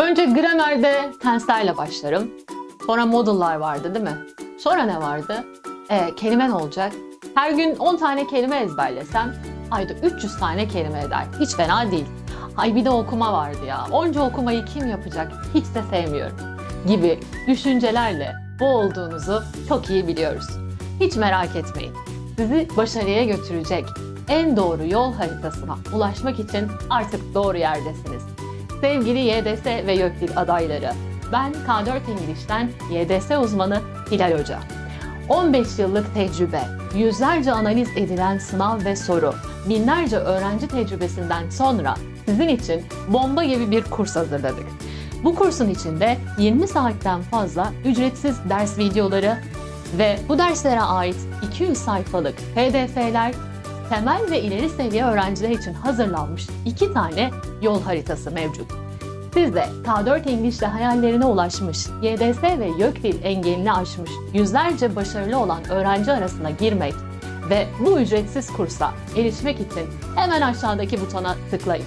Önce gramerde tenslerle başlarım. Sonra modullar vardı değil mi? Sonra ne vardı? Ee, kelimen olacak. Her gün 10 tane kelime ezberlesem ayda 300 tane kelime eder. Hiç fena değil. Ay bir de okuma vardı ya. Onca okumayı kim yapacak? Hiç de sevmiyorum. Gibi düşüncelerle bu olduğunuzu çok iyi biliyoruz. Hiç merak etmeyin. Sizi başarıya götürecek en doğru yol haritasına ulaşmak için artık doğru yerdesiniz. Sevgili YDS ve YÖKDİL adayları, ben K4 İngiliz'den YDS uzmanı Hilal Hoca. 15 yıllık tecrübe, yüzlerce analiz edilen sınav ve soru, binlerce öğrenci tecrübesinden sonra sizin için bomba gibi bir kurs hazırladık. Bu kursun içinde 20 saatten fazla ücretsiz ders videoları ve bu derslere ait 200 sayfalık PDF'ler, temel ve ileri seviye öğrenciler için hazırlanmış iki tane yol haritası mevcut. Siz de K4 İngilizce hayallerine ulaşmış, YDS ve YÖKDİL engelini aşmış yüzlerce başarılı olan öğrenci arasına girmek ve bu ücretsiz kursa erişmek için hemen aşağıdaki butona tıklayın.